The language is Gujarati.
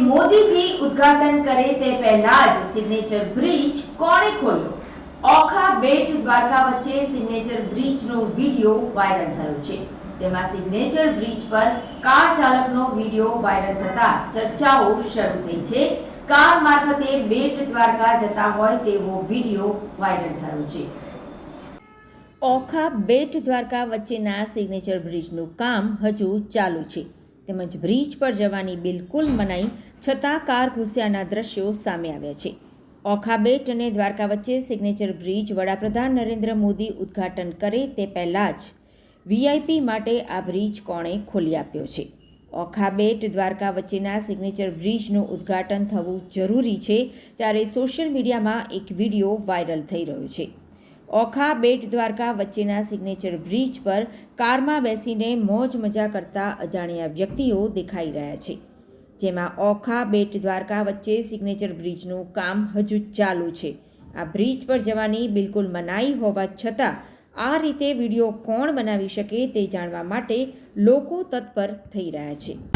મોદીજી ઉદ્ઘાટન કરે તે પહેલા જ સિગ્નેચર બ્રિજ કોણે ખોલ્યો? ઓખા બેટ દ્વારકા વચ્ચે સિગ્નેચર બ્રિજનો વિડિયો વાયરલ થયો છે. તેમાં સિગ્નેચર બ્રિજ પર કાર ચાલકનો વિડિયો વાયરલ થતા ચર્ચાઓ શરૂ થઈ છે. કાર મારફતે બેટ દ્વારકા જતા હોય તેવો વિડિયો વાયરલ થયો છે. ઓખા બેટ દ્વારકા વચ્ચેના સિગ્નેચર બ્રિજનું કામ હજુ ચાલુ છે. તેમજ બ્રિજ પર જવાની બિલકુલ મનાઈ છતાં કાર ઘૂસ્યાના દ્રશ્યો સામે આવ્યા છે. ઓખા બેટ અને દ્વારકા વચ્ચે સિગ્નેચર બ્રિજ વડાપ્રધાન નરેન્દ્ર મોદી ઉદ્ઘાટન કરે તે પહેલાં જ વીઆઈપી માટે આ બ્રિજ કોણે ખોલી આપ્યો છે. ઓખા બેટ દ્વારકા વચ્ચેના સિગ્નેચર બ્રિજનું ઉદ્ઘાટન થવું જરૂરી છે ત્યારે સોશિયલ મીડિયામાં એક વીડિયો વાયરલ થઈ રહ્યો છે. ઓખા બેટ દ્વારકા વચ્ચેના સિગ્નેચર બ્રિજ પર કારમાં બેસીને મોજ મજા કરતા અજાણ્યા વ્યક્તિઓ દેખાઈ રહ્યા છે. જેમાં ઓખા બેટ દ્વારકા વચ્ચે સિગ્નેચર બ્રિજનું કામ હજુ ચાલુ છે. આ બ્રિજ પર જવાની બિલકુલ મનાઈ હોવા છતાં આ રીતે વીડિયો કોણ બનાવી શકે તે જાણવા માટે લોકો તત્પર થઈ રહ્યા છે.